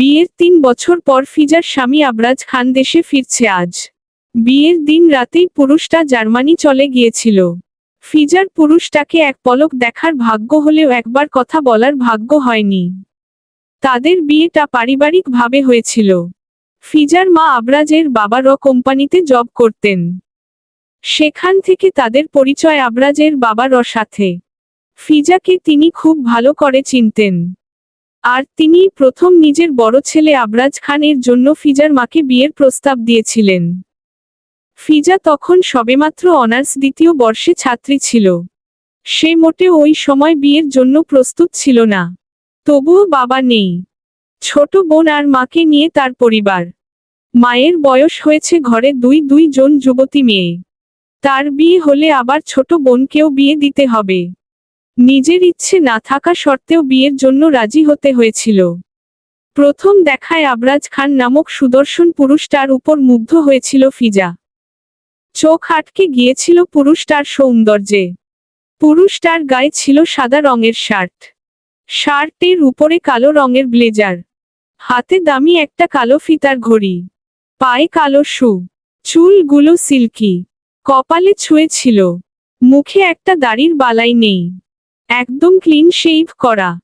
বিয়ের তিন বছর পর ফিজার স্বামী আবরাজ খান দেশে ফিরছে আজ। বিয়ের দিন রাতেই পুরুষটা জার্মানি চলে গিয়েছিল। ফিজার পুরুষটাকে এক পলক দেখার ভাগ্য হলেও একবার কথা বলার ভাগ্য হয়নি। তাদের বিয়েটা পারিবারিকভাবে হয়েছিল। ফিজার মা আবরাজের বাবা র কোম্পানিতে জব করতেন। সেখান থেকে তাদের পরিচয় আবরাজের বাবার সাথে। ফিজাকে তিনি খুব ভালো করে চিনতেন। আর তিনি প্রথম নিজের বড় ছেলে আবরাজ খানের জন্য ফিজার মাকে বিয়ের প্রস্তাব দিয়েছিলেন। ফিজা তখন সবেমাত্র অনার্স দ্বিতীয় বর্ষে ছাত্রী ছিল। সে মোটে ওই সময় বিয়ের জন্য প্রস্তুত ছিল না। তবুও বাবা নেই। ছোট বোন আর মাকে নিয়ে তার পরিবার। মায়ের বয়স হয়েছে ঘরে দুই দুই জন যুবতী মেয়ে। তার বিয়ে হলে আবার ছোট বোনকেও বিয়ে দিতে হবে। নিজের ইচ্ছে না থাকা সত্ত্বেও বিয়ের জন্য রাজি হতে হয়েছিল। প্রথম দেখায় আবরাজ খান নামক সুদর্শন পুরুষটার উপর মুগ্ধ হয়েছিল ফিজা। চোখ আটকে গিয়েছিল পুরুষটার সৌন্দর্যে। পুরুষটার গায়ে ছিল সাদা রঙের শার্ট। শার্টের উপরে কালো রঙের ব্লেজার। হাতে দামি একটা কালো ফিতার ঘড়ি। পায়ে কালো শু। চুলগুলো সিল্কি। কপালে ছুঁয়েছিল মুখে একটা দাড়ির বালাই নেই। একদম ক্লিন শেভ করা।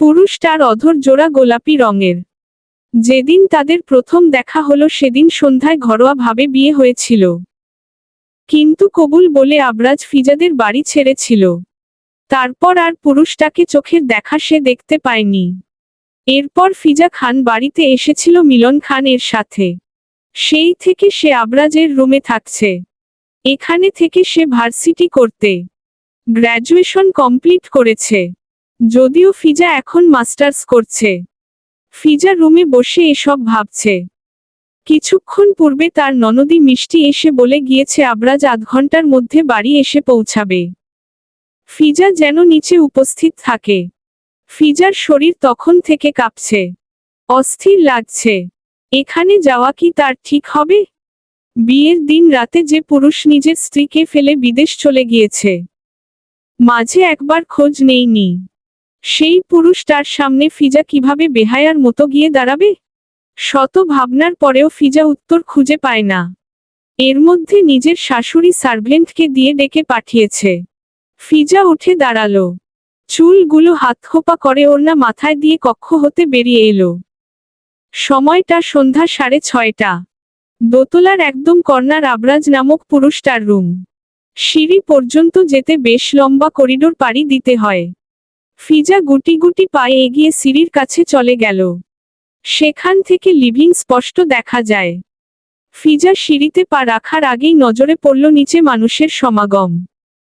পুরুষটার অধর জোড়া গোলাপি রঙের। যেদিন তাদের প্রথম দেখা হলো সেদিন সন্ধ্যায় ঘরোয়াভাবে বিয়ে হয়েছিল। কিন্তু কবুল বলে আবরাজ ফিজাদের বাড়ি ছেড়েছিল। তারপর আর পুরুষটাকে চোখের দেখা সে দেখতে পায়নি। এরপর ফিজা খান বাড়িতে এসেছিল মিলন খান এর সাথে। সেই থেকে সে আবরাজের রুমে থাকছে। এখানে থেকে সে ভার্সিটি করতে। গ্র্যাজুয়েশন কমপ্লিট করেছে। যদিও ফিজা এখন মাস্টার্স করছে। ফিজা রুমে বসে এসব ভাবছে। কিছুক্ষণ পূর্বে তার ননদি মিষ্টি এসে বলে গিয়েছে, আবরাজ আধ ঘণ্টার মধ্যে বাড়ি এসে পৌঁছাবে। ফিজা যেন নিচে উপস্থিত থাকে। ফিজার শরীর তখন থেকে কাঁপছে। অস্থির লাগছে। এখানে যাওয়া কি তার ঠিক হবে? বিয়ের দিন রাতে যে পুরুষ নিজের স্ত্রীকে ফেলে বিদেশ চলে গিয়েছে। মাঝে একবার খোঁজ নেইনি সেই পুরুষ তার সামনে ফিজা কীভাবে বেহায়ার মতো গিয়ে দাঁড়াবে? শত ভাবনার পরেও ফিজা উত্তর খুঁজে পায় না। এর মধ্যে নিজের শাশুড়ি সার্ভেন্টকে দিয়ে ডেকে পাঠিয়েছে। ফিজা উঠে দাঁড়াল। চুলগুলো হাত খোপা করে ওড়না মাথায় দিয়ে কক্ষ হতে বেরিয়ে এলো। সময়টা সন্ধ্যা সাড়ে ছয়টা। দোতলার একদম কর্নার আবরাজ নামক পুরুষটার রুম। সিঁড়ি পর্যন্ত যেতে বেশ লম্বা করিডোর পাড়ি দিতে হয়। ফিজা গুটি গুটি পায়ে এগিয়ে সিঁড়ির কাছে চলে গেল। সেখান থেকে লিভিং স্পষ্ট দেখা যায়। ফিজা সিঁড়িতে পা রাখার আগেই নজরে পড়ল নিচে মানুষের সমাগম।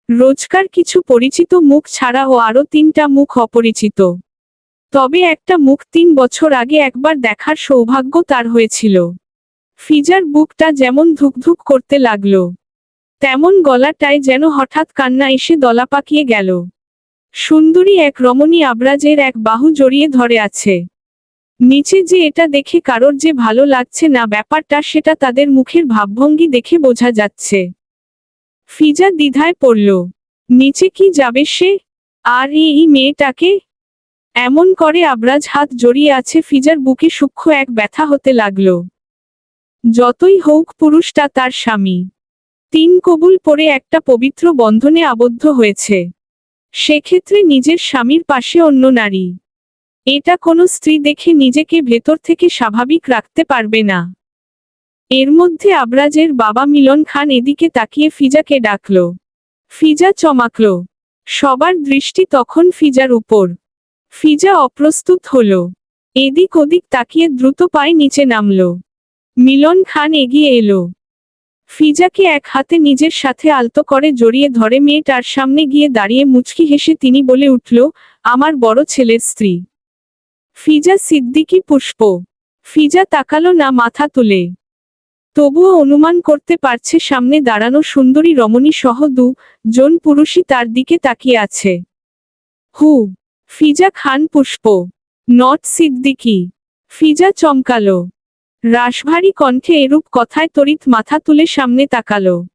রোজকার কিছু পরিচিত মুখ ছাড়া ও আরও তিনটা মুখ অপরিচিত। তবে একটা মুখ তিন বছর আগে একবার দেখার সৌভাগ্য তার হয়েছিল। ফিজার বুকটা যেমন ধুকধুক করতে লাগল। তেমন গলাটায় যেন হঠাৎ কান্না এসে দলা পাকিয়ে গেল। সুন্দরী এক রমণী আবরাজের এক বাহু জড়িয়ে ধরে আছে। নিচে যে এটা দেখে কারোর যে ভালো লাগছে না ব্যাপারটা সেটা তাদের মুখের ভাবভঙ্গি দেখে বোঝা যাচ্ছে। ফিজা দ্বিধায় পড়ল। নিচে কি যাবে সে? আর এই মেয়েটাকে? এমন করে আবরাজ হাত জড়িয়ে আছে ফিজার বুকে সূক্ষ্ম এক ব্যথা হতে লাগল। যতই হোক পুরুষটা তার স্বামী। তিন কবুল পরে একটা পবিত্র বন্ধনে আবদ্ধ হয়েছে। সেক্ষেত্রে নিজের স্বামীর পাশে অন্য নারী। এটা কোনো স্ত্রী দেখে নিজেকে ভেতর থেকে স্বাভাবিক রাখতে পারবে না। এর মধ্যে আবরাজের বাবা মিলন খান এদিকে তাকিয়ে ফিজাকে ডাকল। ফিজা চমাকল। সবার দৃষ্টি তখন ফিজার উপর। ফিজা অপ্রস্তুত হল। এদিক ওদিক তাকিয়ে দ্রুত পায়ে নিচে নামল। মিলন খান এগিয়ে এলো। ফিজাকে এক হাতে নিজের সাথে আলতো করে জড়িয়ে ধরে মেয়েটার সামনে গিয়ে দাঁড়িয়ে মুচকি হেসে তিনি বলে উঠল, আমার বড় ছেলের স্ত্রী। ফিজা সিদ্দিকি পুষ্প। ফিজা তাকালো না মাথা তুলে। তবুও অনুমান করতে পারছে সামনে দাঁড়ানো সুন্দরী রমণী সহ দু জন পুরুষই তার দিকে তাকিয়ে আছে। হু, ফিজা খান পুষ্প। নট সিদ্দিকি। ফিজা চমকালো। রাশভারী কণ্ঠে এরূপ কথায় তড়িৎ মাথা তুলে সামনে তাকালো।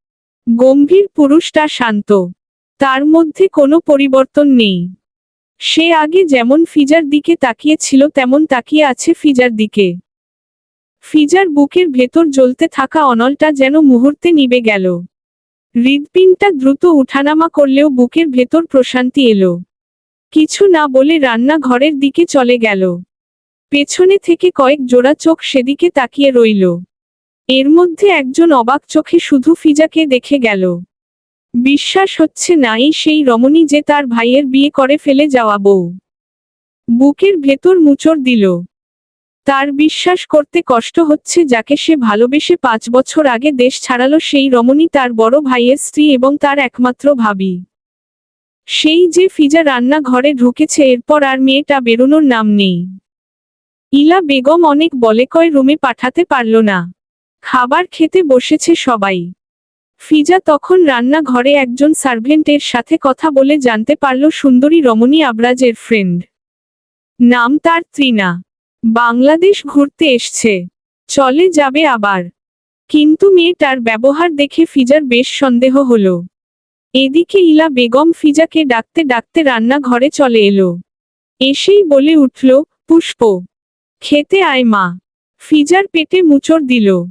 গম্ভীর পুরুষটা শান্ত। তার মধ্যে কোনো পরিবর্তন নেই। সে আগে যেমন ফিজার দিকে তাকিয়েছিল, তেমন তাকিয়ে আছে ফিজার দিকে। ফিজার বুকের ভেতর জ্বলতে থাকা অনলটা যেন মুহূর্তে নিবে গেল। হৃদপিনটা দ্রুত উঠানামা করলেও বুকের ভেতর প্রশান্তি এলো। কিছু না বলে রান্না ঘরের দিকে চলে গেল। পেছনে থেকে কয়েক জোড়া চোখ সেদিকে তাকিয়ে রইল। এর মধ্যে একজন অবাক চোখে শুধু ফিজাকে দেখে গেল। বিশ্বাস হচ্ছে নাই সেই রমণী যে তার ভাইয়ের বিয়ে করে ফেলে যাওয়া বউ। বুকের ভেতর মুচড় দিল। তার বিশ্বাস করতে কষ্ট হচ্ছে যাকে সে ভালোবেসে পাঁচ বছর আগে দেশ ছাড়ালো সেই রমণী তার বড় ভাইয়ের স্ত্রী এবং তার একমাত্র ভাবি। সেই যে ফিজা রান্না ঘরে ঢুকেছে এরপর আর মেয়েটা বেরোনোর নাম নেই। ইলা বেগম অনেক বলে কয়, রুমে পাঠাতে পারল না। খাবার খেতে বসেছে সবাই। ফিজা তখন রান্না ঘরে একজন সার্ভেন্টের সাথে কথা বলে জানতে পারল সুন্দরী রমণী আবরাজের ফ্রেন্ড। নাম তার ত্রিনা। বাংলাদেশ ঘুরতে এসছে। চলে যাবে আবার। কিন্তু মেয়েটার ব্যবহার দেখে ফিজার বেশ সন্দেহ হল। এদিকে ইলা বেগম ফিজাকে ডাকতে ডাকতে রান্না ঘরে চলে এলো। এসেই বলে উঠল, পুষ্প। খেতে আয় মা। ফিজার পেটে মুচড় দিল।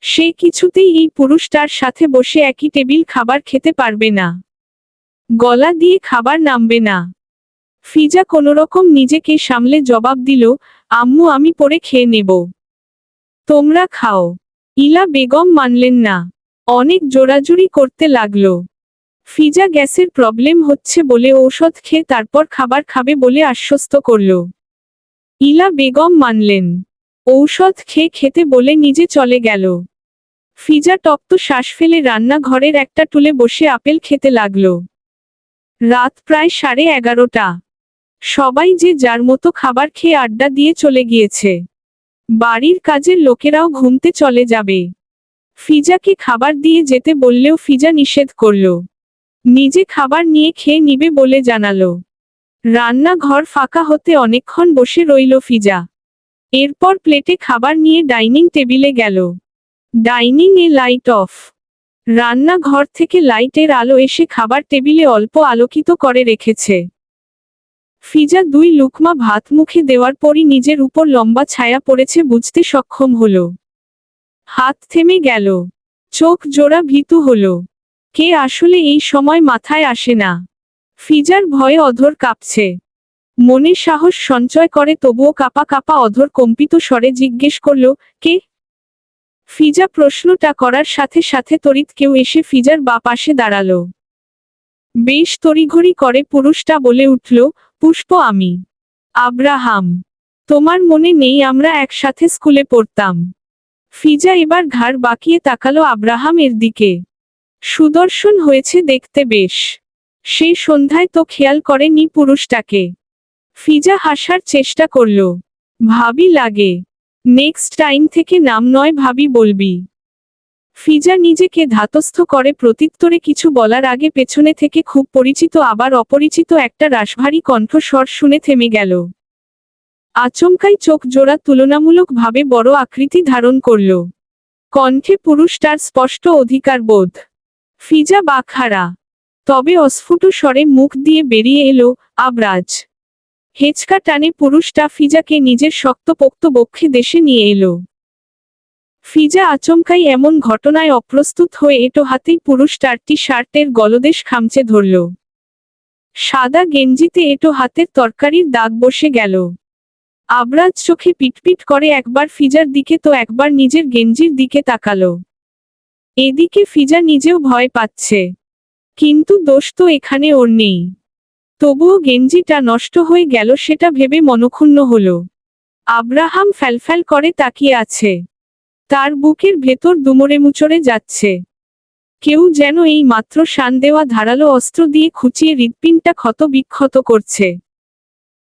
সে কিছুতেই এই পুরুষটার সাথে বসে একই টেবিল খাবার খেতে পারবে না। গলা দিয়ে খাবার নামবে না। ফিজা কোনোরকম নিজেকে সামলে জবাব দিল, আম্মু, আমি পরে খেয়ে নেব। তোমরা খাও। ইলা বেগম মানলেন না। অনেক জোরাজুরি করতে লাগল। ফিজা গ্যাসের প্রবলেম হচ্ছে বলে ঔষধ খেয়ে তারপর খাবার খাবে বলে আশ্বস্ত করল। ইলা বেগম মানলেন। ঔষধ খেয়ে খেতে বলে নিজে চলে গেল। ফিজা টপ্ত শ্বাস ফেলে রান্নাঘরের একটা টুলে বসে আপেল খেতে লাগল। রাত প্রায় সাড়ে এগারোটা। সবাই যে যার মতো খাবার খেয়ে আড্ডা দিয়ে চলে গিয়েছে। বাড়ির কাজের লোকেরাও ঘুমতে চলে যাবে। ফিজাকে খাবার দিয়ে যেতে বললেও ফিজা নিষেধ করল। নিজে খাবার নিয়ে খেয়ে নিবে বলে জানালো। রান্নাঘর ফাঁকা হতে অনেকক্ষণ বসে রইল ফিজা। এরপর প্লেটে খাবার নিয়ে ডাইনিং টেবিলে গেল। ডাইনিং এ লাইট অফ। রান্নাঘর থেকে লাইটের আলো এসে খাবার টেবিলে অল্প আলোকিত করে রেখেছে। ফিজা দুই লুকমা ভাত মুখে দেওয়ার পরই নিজের উপর লম্বা ছায়া পড়েছে বুঝতে সক্ষম হল। হাত থেমে গেল। চোখ জোড়া ভীতু হল। কে আসলে এই সময় মাথায় আসে না? ফিজার ভয়ে অধর কাঁপছে। মনে সাহস সঞ্চয় করে, তবুও কাপা কাপা অধর কম্পিত স্বরে জিজ্ঞেস করল, কে? ফিজা প্রশ্নটা করার সাথে সাথে তড়িৎ কেউ এসে ফিজার বা পাশে দাঁড়াল। বেশ তড়িঘড়ি করে পুরুষটা বলে উঠল, পুষ্প আমি। আব্রাহাম। তোমার মনে নেই আমরা একসাথে স্কুলে পড়তাম ফিজা এবার ঘাড় বাঁকিয়ে তাকালো আব্রাহাম এর দিকে। সুদর্শন হয়েছে দেখতে বেশ। সেই সন্ধ্যায় তো খেয়াল করেনি পুরুষটাকে। ফিজা হাসার চেষ্টা করল। ভাবি লাগে। নেক্সট টাইম থেকে নাম নয় ভাবি বলবি। ফিজা নিজেকে ধাতস্থ করে প্রত্যুত্তরে কিছু বলার আগে পেছনে থেকে খুব পরিচিত আবার অপরিচিত একটা রাশভারী কণ্ঠস্বর শুনে থেমে গেল। আচমকাই চোখ জোড়া তুলনামূলকভাবে বড় আকৃতি ধারণ করল। কণ্ঠে পুরুষটার স্পষ্ট অধিকার বোধ। ফিজা বাখারা তবে অস্ফুট স্বরে মুখ দিয়ে বেরিয়ে এলো আবরাজ। হেচকা টানে পুরুষটা ফিজাকে নিজের শক্তপোক্ত বক্ষে দেশে নিয়ে এলো। ফিজা আচমকাই এমন ঘটনায় অপ্রস্তুত হয়ে এটো হাতেই পুরুষটার টি শার্টের গলদেশ খামচে ধরল। সাদা গেঞ্জিতে এটো হাতের তরকারির দাগ বসে গেল। আবরাজ চোখে পিটপিট করে একবার ফিজার দিকে তো একবার নিজের গেঞ্জির দিকে তাকালো। এদিকে ফিজা নিজেও ভয় পাচ্ছে। কিন্তু দোষ তো এখানে ওর নেই। তবুও গেঞ্জিটা নষ্ট হয়ে গেল সেটা ভেবে মনক্ষুণ্ণ হল। আব্রাহাম ফ্যালফ্যাল করে তাকিয়ে আছে। তার বুকের ভেতর দুমড়ে মুচড়ে যাচ্ছে। কেউ যেন এই মাত্র শান দেওয়া ধারালো অস্ত্র দিয়ে খুঁচিয়ে হৃৎপিনটা ক্ষত বিক্ষত করছে।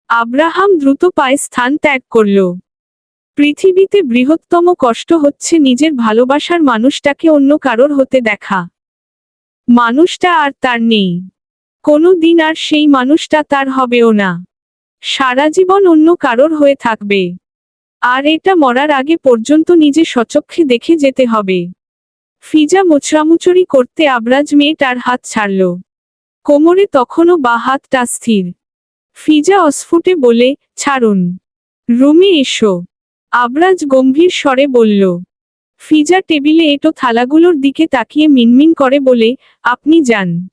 আব্রাহাম দ্রুত পায়ে স্থান ত্যাগ করল। পৃথিবীতে বৃহত্তম কষ্ট হচ্ছে নিজের ভালোবাসার মানুষটাকে অন্য কারোর হতে দেখা। মানুষটা আর তার নেই। কোনো দিন আর সেই মানুষটা তার হবেও না। সারা জীবন অন্য কারোর হয়ে থাকবে। আর এটা মরার আগে পর্যন্ত নিজে সচক্ষে দেখে যেতে হবে। ফিজা মোচড়ামুচড়ি করতে আবরাজ মেয়ে তার হাত ছাড়ল। কোমরে তখনও বা হাতটা স্থির। ফিজা অস্ফুটে বলে, ছাড়ুন। রুমে এসো। আবরাজ গম্ভীর স্বরে বলল ফিজা টেবিলে এটো থালাগুলোর দিকে তাকিয়ে মিনমিন করে বলে, আপনি যান।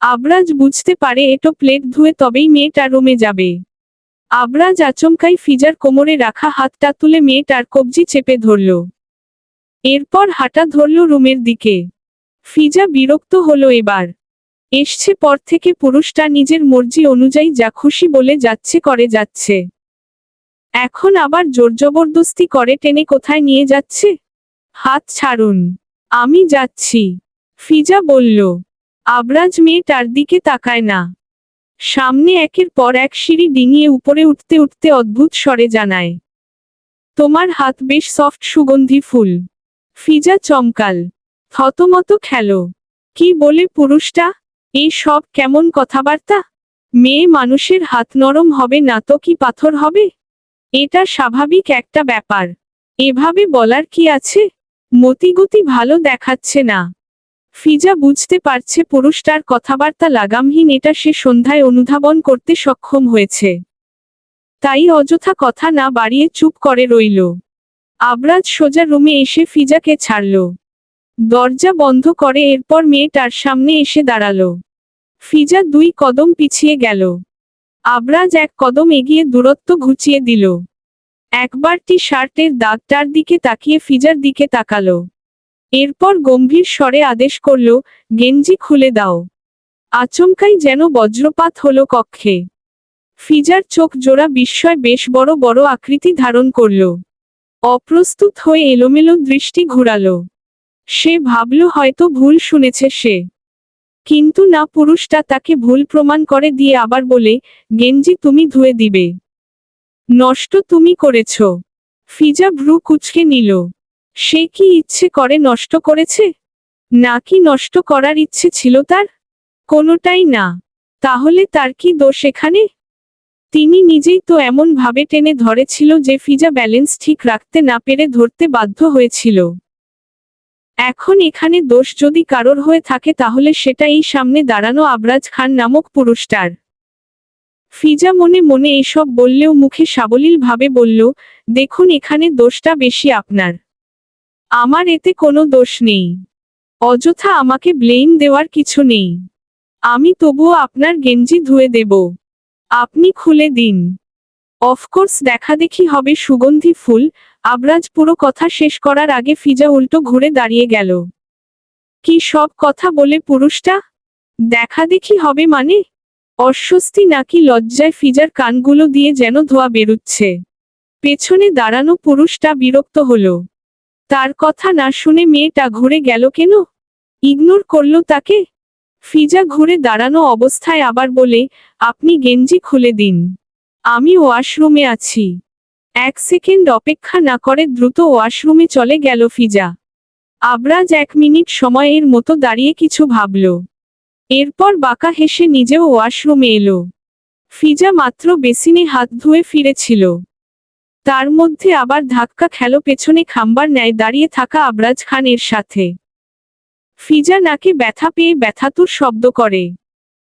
আবরাজ বুঝতে পারে এটো প্লেট ধুয়ে তবেই মেয়েটা রুমে যাবে। আবরাজ আচমকাই ফিজার কোমরে রাখা হাতটা তুলে মেয়েটার কবজি চেপে ধরল। এরপর হাঁটা ধরল রুমের দিকে। ফিজা বিরক্ত হলো এবার। এসছে পর থেকে পুরুষটা নিজের মর্জি অনুযায়ী যা খুশি বলে যাচ্ছে করে যাচ্ছে। এখন আবার জোর জবরদস্তি করে টেনে কোথায় নিয়ে যাচ্ছে? হাত ছাড়ুন। আমি যাচ্ছি। ফিজা বলল, আবরাজ মেয়েটার দিকে তাকায় না। সামনে একের পর এক সিঁড়ি ডিঙিয়ে উপরে উঠতে উঠতে অদ্ভুত স্বরে জানায়, তোমার হাত বেশ সফট, সুগন্ধি ফুল। ফিজা চমকাল, থতমত খেলো। কি বলে পুরুষটা? এই সব কেমন কথাবার্তা? মেয়ে মানুষের হাত নরম হবে না তো কি পাথর হবে? এটা স্বাভাবিক একটা ব্যাপার। এভাবে বলার কি আছে? মতিগতি ভালো দেখাচ্ছে না। ফিজা বুঝতে পারছে পুরুষটার কথাবার্তা লাগামহীন এটা সে সন্ধ্যায় অনুধাবন করতে সক্ষম হয়েছে। তাই অযথা কথা না বাড়িয়ে চুপ করে রইল। আবরাজ সোজা রুমে এসে ফিজাকে ছাড়ল। দরজা বন্ধ করে এরপর মেয়েটার সামনে এসে দাঁড়াল। ফিজা দুই কদম পিছিয়ে গেল। আবরাজ এক কদম এগিয়ে দূরত্ব ঘুচিয়ে দিল। একবার টি শার্টের দাগটার দিকে তাকিয়ে ফিজার দিকে তাকালো। এরপর গম্ভীর স্বরে আদেশ করল, গেঞ্জি খুলে দাও। আচমকাই যেন বজ্রপাত হলো কক্ষে ফিজার চোখ জোড়া বিস্ময় বেশ বড় বড় আকৃতি ধারণ করল। অপ্রস্তুত হয়ে এলোমেলো দৃষ্টি ঘুরালো। সে ভাবল, হয়তো ভুল শুনেছে সে। কিন্তু না, পুরুষটা তাকে ভুল প্রমাণ করে দিয়ে আবার বলে, গেঞ্জি তুমি ধুয়ে দিবে। নষ্ট তুমি করেছ। ফিজা ভ্রু কুচকে নিল। সে কি ইচ্ছে করে নষ্ট করেছে? নাকি নষ্ট করার ইচ্ছে ছিল তার? কোনোটাই না। তাহলে তার কি দোষ এখানে? তিনি নিজেই তো এমন ভাবে টেনে ধরেছিল যে ফিজা ব্যালেন্স ঠিক রাখতে না পেরে ধরতে বাধ্য হয়েছিল। এখন এখানে দোষ যদি কারোর হয়ে থাকে তাহলে সেটা এই সামনে দাঁড়ানো আবরাজ খান নামক পুরুষটার। ফিজা মনে মনে এসব বললেও মুখে সাবলীল ভাবে বলল, দেখুন এখানে দোষটা বেশি আপনার। আমার এতে কোনো দোষ নেই। অযথা আমাকে ব্লেম দেওয়ার কিছু নেই। আমি তবুও আপনার গেঞ্জি ধুয়ে দেব। আপনি খুলে দিন। অফকোর্স দেখাদেখি হবে সুগন্ধি ফুল। আবরাজ পুরো কথা শেষ করার আগে ফিজা উল্টো ঘুরে দাঁড়িয়ে গেল। কি সব কথা বলে পুরুষটা? দেখা দেখি হবে মানে? অস্বস্তি নাকি লজ্জায় ফিজার কানগুলো দিয়ে যেন ধোয়া বেরুচ্ছে। পেছনে দাঁড়ানো পুরুষটা বিরক্ত হল। তার কথা না শুনে মেয়েটা ঘুরে গেল কেন? ইগনোর করল তাকে? ফিজা ঘুরে দাঁড়ানো অবস্থায় আবার বলে, আপনি গেঞ্জি খুলে দিন। আমি ওয়াশরুমে আছি। এক সেকেন্ড অপেক্ষা না করে দ্রুত ওয়াশরুমে চলে গেল ফিজা। আবরাজ এক মিনিট সময়ের মতো দাঁড়িয়ে কিছু ভাবল। এরপর বাঁকা হেসে নিজেও ওয়াশরুমে এলো। ফিজা মাত্র বেসিনে হাত ধুয়ে ফিরেছিল। তার মধ্যে আবার ধাক্কা খেলো পেছনে খাম্বার ন্যায় দাঁড়িয়ে থাকা আবরাজ খানের সাথে। ফিজা নাকে ব্যথা পেয়ে ব্যথাতুর শব্দ করে।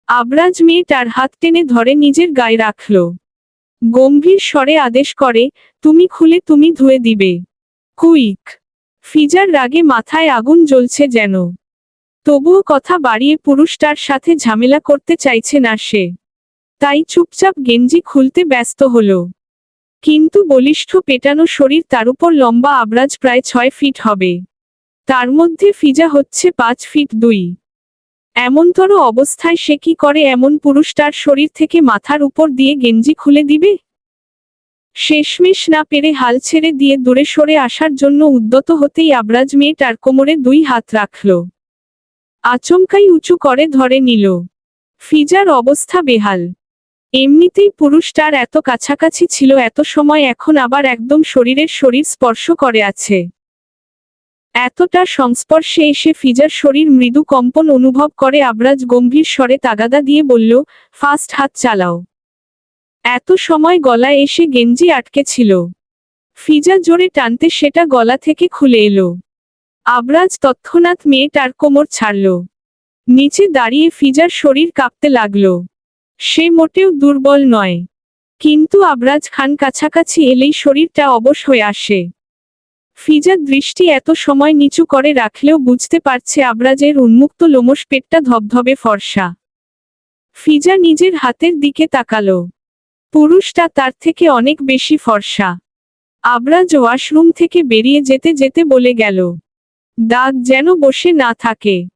আবরাজ মেয়ে তার হাত টেনে ধরে নিজের গায়ে রাখল। গম্ভীর স্বরে আদেশ করে, তুমি খুলে তুমি ধুয়ে দিবে। কুইক! ফিজার রাগে মাথায় আগুন জ্বলছে যেন। তবুও কথা বাড়িয়ে পুরুষটার সাথে ঝামেলা করতে চাইছে না সে। তাই চুপচাপ গেঞ্জি খুলতে ব্যস্ত হলো। কিন্তু বলিষ্ঠ পেটানো শরীর তার উপর লম্বা আবরাজ প্রায় ছয় ফিট হবে। তার মধ্যে ফিজা হচ্ছে পাঁচ ফিট দুই। এমনতর অবস্থায় সে কি করে এমন পুরুষটার শরীর থেকে মাথার উপর দিয়ে গেঞ্জি খুলে দিবে? শেষমেশ না পেরে হাল ছেড়ে দিয়ে দূরে সরে আসার জন্য উদ্যত হতেই আবরাজ মেয়েটার কোমরে দুই হাত রাখল। আচমকাই উঁচু করে ধরে নিল। ফিজার অবস্থা বেহাল। এমনিতেই পুরুষটার এত কাছাকাছি ছিল, এত সময় এখন আবার একদম শরীরের শরীর স্পর্শ করে আছে। এতটা সংস্পর্শে এসে ফিজার শরীর মৃদু কম্পন অনুভব করে আবরাজ গম্ভীর স্বরে তাগাদা দিয়ে বলল, ফাস্ট হাত চালাও। এত সময় গলায় এসে গেঞ্জি আটকে ছিল। ফিজা জোরে টানতে সেটা গলা থেকে খুলে এলো। আবরাজ তৎক্ষণাৎ মেয়েটার কোমর ছাড়ল। নিচে দাঁড়িয়ে ফিজার শরীর কাঁপতে লাগল। সে মোটেও দুর্বল নয়। কিন্তু আবরাজ খান কাছাকাছি এলেই শরীরটা অবশ হয়ে আসে। ফিজার দৃষ্টি এত সময় নিচু করে রাখলেও বুঝতে পারছে আবরাজের উন্মুক্ত লোমস পেটটা ধবধবে ফর্সা। ফিজা নিজের হাতের দিকে তাকালো। পুরুষটা তার থেকে অনেক বেশি ফর্সা। আবরাজ ওয়াশরুম থেকে বেরিয়ে যেতে যেতে বলে গেল। দাগ যেন বসে না থাকে।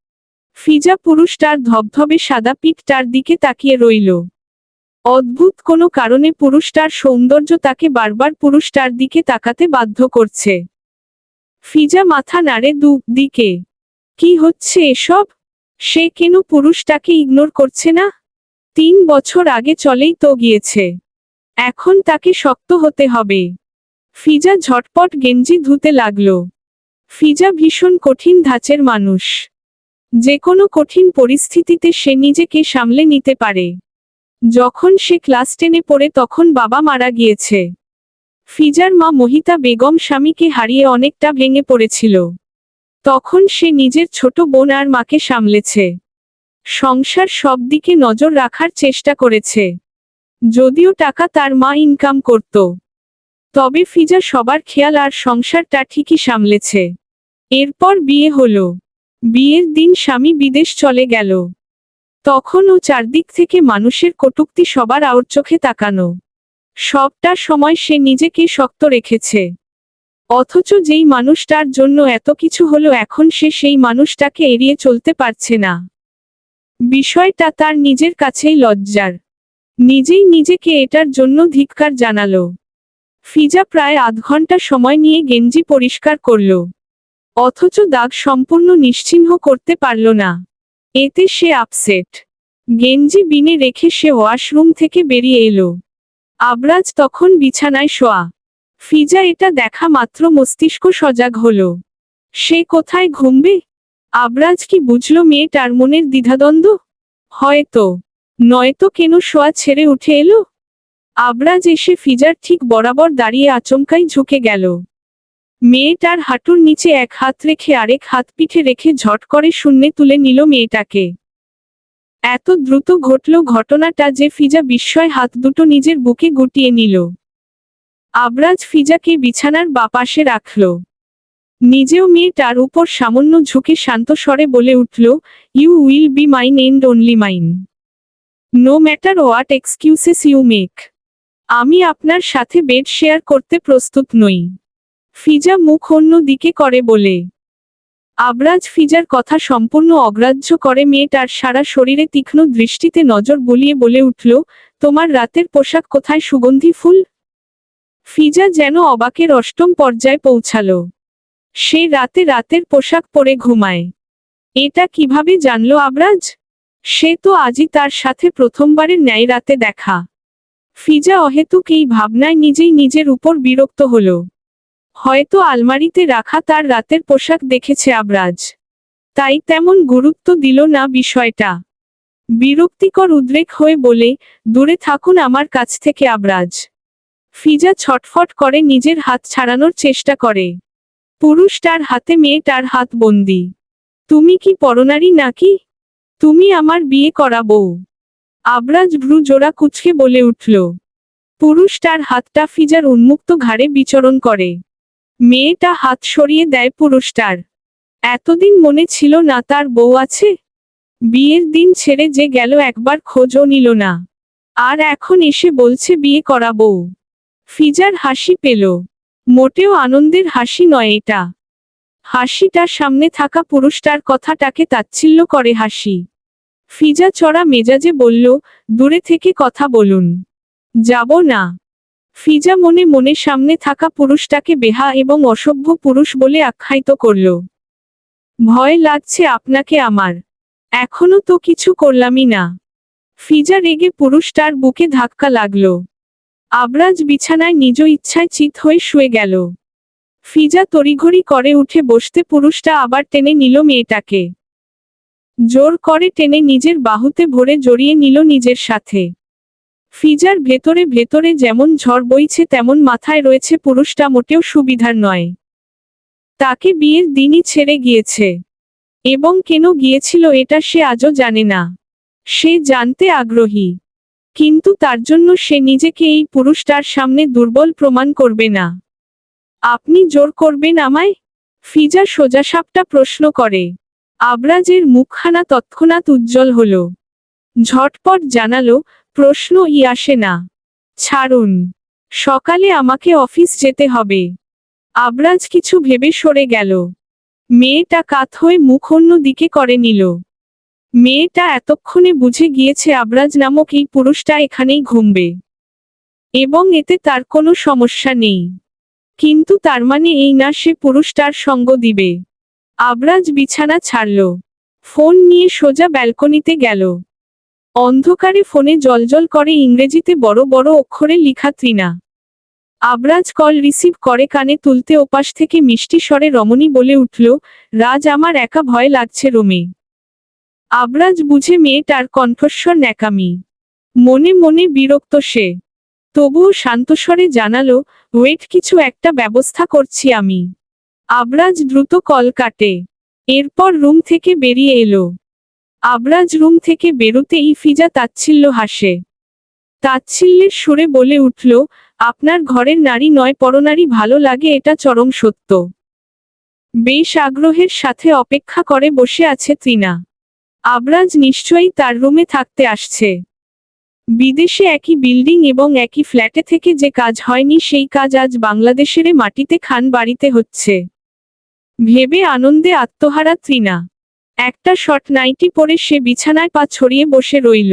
ফিজা পুরুষটার ধবধবে সাদা পিঠটার দিকে তাকিয়ে রইল। অদ্ভুত কোনো কারণে পুরুষটার সৌন্দর্য তাকে বারবার পুরুষটার দিকে তাকাতে বাধ্য করছে। ফিজা মাথা নাড়ে দু দিকে কি হচ্ছে এসব? সে কেন পুরুষটাকে ইগনোর করছে না? তিন বছর আগে চলেই তো গিয়েছে। এখন তাকে শক্ত হতে হবে। ফিজা ঝটপট গেঞ্জি ধুতে লাগল। ফিজা ভীষণ কঠিন ধাঁচের মানুষ। যে কোনো কঠিন পরিস্থিতিতে সে নিজেকে সামলে নিতে পারে। যখন সে ক্লাস টেনে পড়ে তখন বাবা মারা গিয়েছে। ফিজার মা মহিতা বেগম স্বামীকে হারিয়ে অনেকটা ভেঙে পড়েছিল। তখন সে নিজের ছোট বোন আর মাকে সামলেছে। সংসার সব দিকে নজর রাখার চেষ্টা করেছে। যদিও টাকা তার মা ইনকাম করত। তবে ফিজা সবার খেয়াল আর সংসারটা ঠিকই সামলেছে। এরপর বিয়ে হলো। বিয়ের দিন স্বামী বিদেশ চলে গেল। তখনও চারদিক থেকে মানুষের কটুক্তি সবার আউট চোখে তাকানো। সবটা সময় সে নিজেকে শক্ত রেখেছে। অথচ যেই মানুষটার জন্য এত কিছু হলো এখন সে সেই মানুষটাকে এড়িয়ে চলতে পারছে না। বিষয়টা তার নিজের কাছেই লজ্জার। নিজেই নিজেকে এটার জন্য ধিক্কার জানালো। ফিজা প্রায় আধ ঘণ্টা সময় নিয়ে গেঞ্জি পরিষ্কার করল। অথচ দাগ সম্পূর্ণ নিশ্চিহ্ন করতে পারল না। এতে সে আপসেট। গেঞ্জি বিনে রেখে সে ওয়াশরুম থেকে বেরিয়ে এলো। আবরাজ তখন বিছানায় শোয়া। ফিজা এটা দেখা মাত্র মস্তিষ্ক সজাগ হল। সে কোথায় ঘুমবে? আবরাজ কি বুঝল মেয়েটার মনের দ্বিধাদ্বন্দ্ব? হয়তো। নয়তো কেন শোয়া ছেড়ে উঠে এলো? আবরাজ এসে ফিজার ঠিক বরাবর দাঁড়িয়ে আচমকাই ঝুঁকে গেল। মেয়েটার হাঁটুর নিচে এক হাত রেখে আরেক হাত পিঠে রেখে ঝট করে শূন্যে তুলে নিল মেয়েটাকে। এত দ্রুত ঘটল ঘটনাটা যে ফিজা বিস্ময় হাত দুটো নিজের বুকে গুটিয়ে নিল। আবরাজ ফিজাকে বিছানার বাপাশে রাখল। নিজেও মেয়েটার উপর সামান্য ঝুঁকে শান্ত স্বরে বলে উঠল you will be mine and only mine no matter what excuses you make আমি আপনার সাথে বেড শেয়ার করতে প্রস্তুত নই। ফিজা মুখ অন্য দিকে করে বলে, আবরাজ ফিজার কথা সম্পূর্ণ অগ্রাহ্য করে মেয়েটার সারা শরীরে তীক্ষ্ণ দৃষ্টিতে নজর বুলিয়ে বলে উঠল, তোমার রাতের পোশাক কোথায় সুগন্ধি ফুল? ফিজা যেন অবাকের অষ্টম পর্যায়ে পৌঁছালো। সে রাতে রাতের পোশাক পরে ঘুমায়। এটা কীভাবে জানলো আবরাজ? সে তো আজই তার সাথে প্রথমবারের ন্যায় রাতে দেখা। ফিজা অহেতুক এই ভাবনায় নিজেই নিজের উপর বিরক্ত হলো। হয়তো আলমারিতে রাখা তার রাতের পোশাক দেখেছে আবরাজ। তাই তেমন গুরুত্ব দিল না বিষয়টা। বিরক্তিকর উদ্রেক হয়ে বলে, দূরে থাকুন আমার কাছ থেকে আবরাজ। ফিজা ছটফট করে নিজের হাত ছাড়ানোর চেষ্টা করে। পুরুষ তার হাতে, মেয়ে তার হাত বন্দি। তুমি কি পরনারী নাকি? তুমি আমার বিয়ে করা বউ। আবরাজ ভ্রু জোড়া কুচকে বলে উঠল। পুরুষ তার হাতটা ফিজার উন্মুক্ত ঘাড়ে বিচরণ করে। মেয়েটা হাত সরিয়ে দেয় পুরুষটার। এতদিন মনে ছিল না তার বউ আছে? বিয়ের দিন ছেড়ে যে গেল একবার খোঁজও নিল না। আর এখন এসে বলছে বিয়ে করা বউ। ফিজার হাসি পেল। মোটেও আনন্দের হাসি নয় এটা। হাসিটার সামনে থাকা পুরুষটার কথাটাকে তাচ্ছিল্য করে হাসি। ফিজা চড়া মেজাজে বলল, দূরে থেকে কথা বলুন। যাব না। ফিজা মনে মনে সামনে থাকা পুরুষটাকে বেহা এবং অসভ্য পুরুষ বলে আখ্যায়িত করল। ভয় লাগছে আপনাকে আমার। এখনও তো কিছু করলামই না। ফিজা রেগে পুরুষটার বুকে ধাক্কা লাগল। আবরাজ বিছানায় নিজ ইচ্ছায় চিত হয়ে শুয়ে গেল। ফিজা তড়িঘড়ি করে উঠে বসতে পুরুষটা আবার টেনে নিল মেয়েটাকে। জোর করে টেনে নিজের বাহুতে ভরে জড়িয়ে নিল নিজের সাথে। ফিজার ভেতরে ভেতরে যেমন ঝড় বইছে, তেমন মাথায় রয়েছে পুরুষটা মোটেও সুবিধার নয়। তাকে বিয়ের দিনই ছেড়ে গিয়েছে। এবং কেন গিয়েছিল এটা সে আজও জানে না। সে জানতে আগ্রহী। কিন্তু তার জন্য সে নিজেকে এই পুরুষটার সামনে দুর্বল প্রমাণ করবে না। আপনি জোর করবেন আমায়? ফিজা সোজাসাপটা প্রশ্ন করে। আবরাজের মুখখানা তৎক্ষণাৎ উজ্জ্বল হল। ঝটপট জানালো প্রশ্ন ই আসে না। ছাড়ুন। সকালে আমাকে অফিস যেতে হবে। আবরাজ কিছু ভেবে সরে গেল। মেয়েটা কাত হয়ে মুখ অন্য দিকে করে নিল। মেয়েটা এতক্ষণে বুঝে গিয়েছে আবরাজ নামক এই পুরুষটা এখানেই ঘুমবে। এবং এতে তার কোনো সমস্যা নেই। কিন্তু তার মানে এই না সে পুরুষটার সঙ্গ দিবে। আবরাজ বিছানা ছাড়ল। ফোন নিয়ে সোজা ব্যালকনিতে গেল। অন্ধকারে ফোনে জলজল করে ইংরেজিতে বড় বড় অক্ষরে লিখা ত্রিনা। আবরাজ কল রিসিভ করে কানে তুলতে ওপাশ থেকে মিষ্টি স্বরে রমণী বলে উঠল, রাজ, আমার একা ভয় লাগছে রোমে আবরাজ বুঝে মেয়েটার কণ্ঠস্বর ন্যাকামি। মনে মনে বিরক্ত সে। তবুও শান্তস্বরে জানালো, ওয়েট, কিছু একটা ব্যবস্থা করছি আমি আবরাজ দ্রুত কল কাটে। এরপর রুম থেকে বেরিয়ে এলো। আবরাজ রুম থেকে বেরোতেই ফিজা তাচ্ছিল্য হাসে। তাচ্ছিল্যের সুরে বলে উঠল, আপনার ঘরের নারী নয়, পরনারী ভালো লাগে, এটা চরম সত্য। বেশ আগ্রহের সাথে অপেক্ষা করে বসে আছে তৃণা আবরাজ নিশ্চয়ই তার রুমে থাকতে আসছে। বিদেশে একই বিল্ডিং এবং একই ফ্ল্যাটে থেকে যে কাজ হয়নি, সেই কাজ আজ বাংলাদেশের মাটিতে খান বাড়িতে হচ্ছে। ভেবে আনন্দে আত্মহারা ত্রিনা। একটা শর্ট নাইটি পরে সে বিছানায় পা ছড়িয়ে বসে রইল।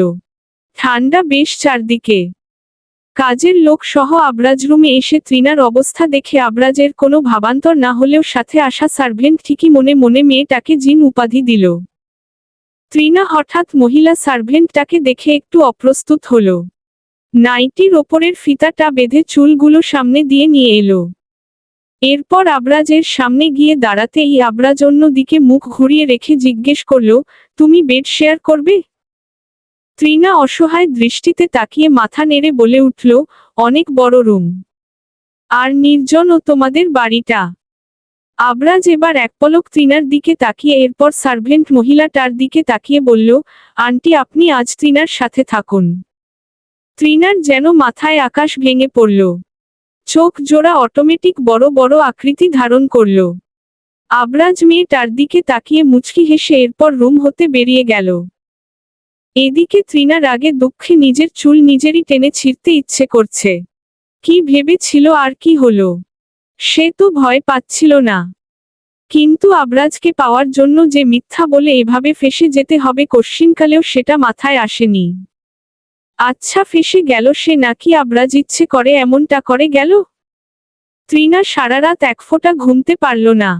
ঠান্ডা বেশ চারদিকে। কাজের লোক সহ আবরাজ রুমে এসে ত্রিনার অবস্থা দেখে আবরাজের কোনো ভাবান্তর না হলেও সাথে আসা সার্ভেন্ট ঠিকই মনে মনে মেয়েটাকে জিন উপাধি দিল। ত্রিনা হঠাৎ মহিলা সার্ভেন্টটাকে দেখে একটু অপ্রস্তুত হল। নাইটির ওপরের ফিতাটা বেঁধে চুলগুলো সামনে দিয়ে নিয়ে এলো। এরপর আবরাজের সামনে গিয়ে দাঁড়াতেই আবরাজ অন্য দিকে মুখ ঘুরিয়ে রেখে জিজ্ঞেস করল, তুমি বেড শেয়ার করবে? ত্রিনা অসহায় দৃষ্টিতে তাকিয়ে মাথা নেড়ে বলে উঠল, অনেক বড় রুম। আর নির্জন ও তোমাদের বাড়িটা? আবরাজ এবার এক পলক ত্রিনার দিকে তাকিয়ে এরপর সার্ভেন্ট মহিলাটার দিকে তাকিয়ে বলল, আন্টি, আপনি আজ ত্রিনার সাথে থাকুন। ত্রিনার যেন মাথায় আকাশ ভেঙে পড়ল। চোখ জোড়া অটোমেটিক বড় বড় আকৃতি ধারণ করল। আবরাজ মেয়েটার দিকে তাকিয়ে মুচকি হেসে এরপর রুম হতে বেরিয়ে গেল। এদিকে ত্রিনা রাগে দুঃখে নিজের চুল নিজেরই টেনে ছিঁড়তে ইচ্ছে করছে। কি ভেবেছিল আর কি হলো? সে তো ভয় পাচ্ছিল না। কিন্তু আবরাজকে পাওয়ার জন্য যে মিথ্যা বলে এভাবে ফেসে যেতে হবে কশ্চিনকালেও সেটা মাথায় আসেনি। আচ্ছা ফেসে গেল সে নাকি আবরাজ ইচ্ছে করে এমনটা করে গেল? ত্রিনা সারা রাত এক ফোঁটা ঘুমতে পারল না।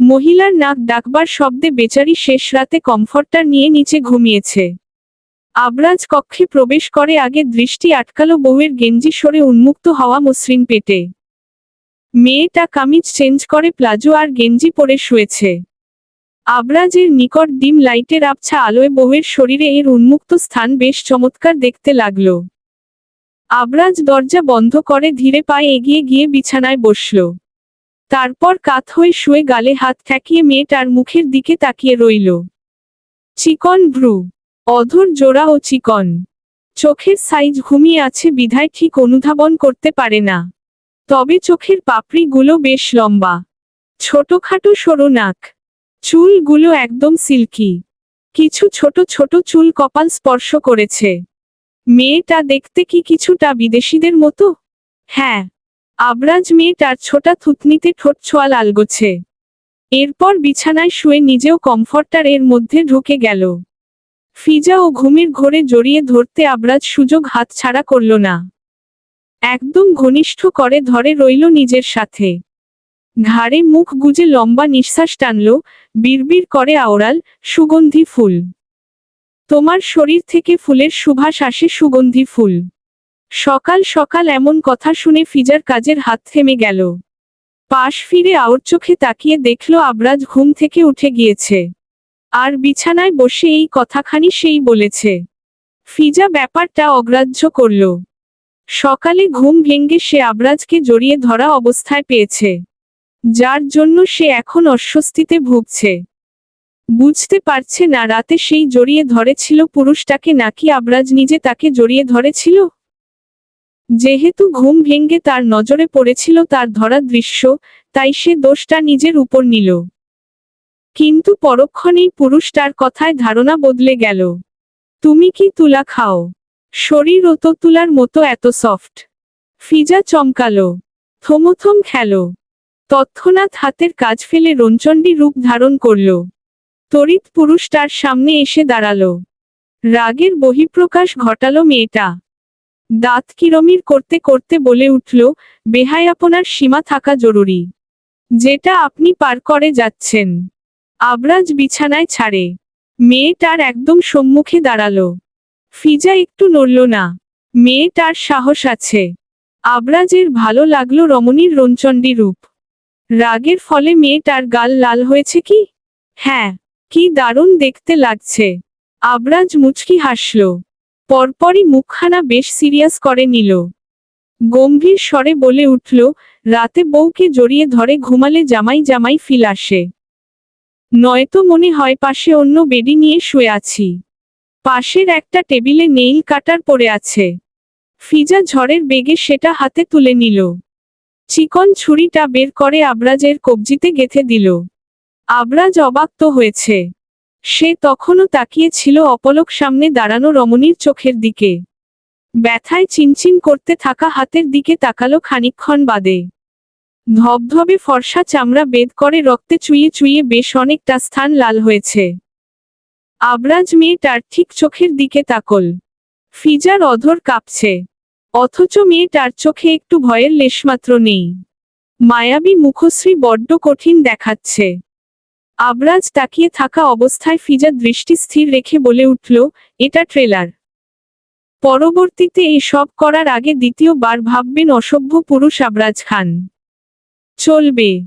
মহিলার নাক ডাকবার শব্দে বেচারি শেষ রাতে কমফর্টার নিয়ে নিচে ঘুমিয়েছে। আবরাজ কক্ষে প্রবেশ করে আগে দৃষ্টি আটকালো বউয়ের গেঞ্জি সরে উন্মুক্ত হওয়া মসৃণ পেটে। মেয়েটা কামিজ চেঞ্জ করে প্লাজো আর গেঞ্জি পরে শুয়েছে। আবরাজের নিকট ডিম লাইটের আবছা আলোয় বউয়ের শরীরে এর উন্মুক্ত স্থান বেশ চমৎকার দেখতে লাগল। আবরাজ দরজা বন্ধ করে ধীরে পায়ে এগিয়ে গিয়ে বিছানায় বসল। তারপর কাত হয়ে শুয়ে গালে হাত ঠেকিয়ে মেয়েটার মুখের দিকে তাকিয়ে রইল। চিকন ভ্রু, অধর জোড়া ও চিকন। চোখের সাইজ ঘুমিয়ে আছে বিধায় ঠিক অনুধাবন করতে পারে না। তবে চোখের পাপড়িগুলো বেশ লম্বা। ছোটখাটো সরু নাক। চুলগুলো একদম সিল্কি। কিছু ছোট ছোট চুল কপাল স্পর্শ করেছে। মেয়েটা দেখতে কি কিছুটা বিদেশিদের মতো? হ্যাঁ। আবরাজ মেয়েটার ছোটা থুতনিতে ঠোঁট ছোঁয়া লালগোছে এরপর বিছানায় শুয়ে নিজেও কমফর্টার এর মধ্যে ঢুকে গেল। ফিজা ও ঘুমের ঘোরে জড়িয়ে ধরতে আবরাজ সুযোগ হাতছাড়া করল না। একদম ঘনিষ্ঠ করে ধরে রইল নিজের সাথে। ঘাড়ে মুখ গুজে লম্বা নিঃশ্বাস টানল, বিড়বিড় করে আওড়াল, সুগন্ধি ফুল। তোমার শরীর থেকে ফুলের সুভাষ আসে সুগন্ধি ফুল। সকাল সকাল এমন কথা শুনে ফিজার কাজের হাত থেমে গেল। পাশ ফিরে আওর চোখে তাকিয়ে দেখল আবরাজ ঘুম থেকে উঠে গিয়েছে। আর বিছানায় বসে এই কথাখানি সেই বলেছে। ফিজা ব্যাপারটা অগ্রাহ্য করল। সকালে ঘুম ভেঙ্গে সে আবরাজকে জড়িয়ে ধরা অবস্থায় পেয়েছে। যার জন্য সে এখন অস্বস্তিতে ভুগছে। বুঝতে পারছে না রাতে সেই জড়িয়ে ধরেছিল পুরুষটাকে নাকি আবরাজ নিজে তাকে জড়িয়ে ধরেছিল? যেহেতু ঘুম ভেঙ্গে তার নজরে পড়েছিল তার ধরা দৃশ্য, তাই সে দোষটা নিজের উপর নিল। কিন্তু পরক্ষণেই পুরুষটার কথায় ধারণা বদলে গেল। তুমি কি তুলা খাও? শরীর তো তুলার মতো এত সফট। ফিজা চমকালো। থমথম খেলো। তৎক্ষণাৎ হাতের কাজ ফেলে রঞ্চণ্ডী রূপ ধারণ করল। তড়িৎ পুরুষটার সামনে এসে দাঁড়াল। রাগের বহিঃপ্রকাশ ঘটাল মেয়েটা। দাঁত কিরমির করতে করতে বলে উঠল বেহায়াপনার সীমা থাকা জরুরি। যেটা আপনি পার করে যাচ্ছেন। আবরাজ বিছানায় ছাড়ে। মেয়েটার একদম সম্মুখে দাঁড়াল। ফিজা একটু নড়ল না। মেয়েটার সাহস আছে। আবরাজের ভালো লাগল রমণীর রঞ্চণ্ডী রূপ। রাগের ফলে মেয়েটার গাল লাল হয়েছে কি? হ্যাঁ কি দারুণ দেখতে লাগছে। আবরাজ মুচকি হাসল। পরপরই মুখখানা বেশ সিরিয়াস করে নিল। গম্ভীর স্বরে বলে উঠল, রাতে বউকে জড়িয়ে ধরে ঘুমালে জামাই জামাই ফিল আসে। নয়তো মনে হয় পাশে অন্য বেডি নিয়ে শুয়ে আছি। পাশের একটা টেবিলে নেইল কাটার পড়ে আছে। ফিজা ঝড়ের বেগে সেটা হাতে তুলে নিল। চিকন ছুরিটা বের করে আবরাজের কবজিতে গেথে দিল। আবরাজ অবাক তো হয়েছে। সে তখনও তাকিয়েছিল অপলক সামনে দাঁড়ানো রমণীর চোখের দিকে। ব্যথায় চিনচিন করতে থাকা হাতের দিকে তাকালো খানিকক্ষণ বাদে। ধবধবে ফর্সা চামড়া বেদ করে রক্তে চুইয়ে চুইয়ে বেশ অনেকটা স্থান লাল হয়েছে। আবরাজ মেয়েটার ঠিক চোখের দিকে তাকল। ফিজার অধর কাঁপছে। অথচ মেয়েটার চোখে একটু ভয়ের লেশমাত্র নেই। মায়াবী মুখশ্রী বড্ড কঠিন দেখাচ্ছে। আবরাজ তাকিয়ে থাকা অবস্থায় ফিজা দৃষ্টি স্থির রেখে বলে উঠল, এটা ট্রেলার। পরবর্তীতে এসব করার আগে দ্বিতীয়বার ভাববেন অসভ্য পুরুষ আবরাজ খান। চলবে।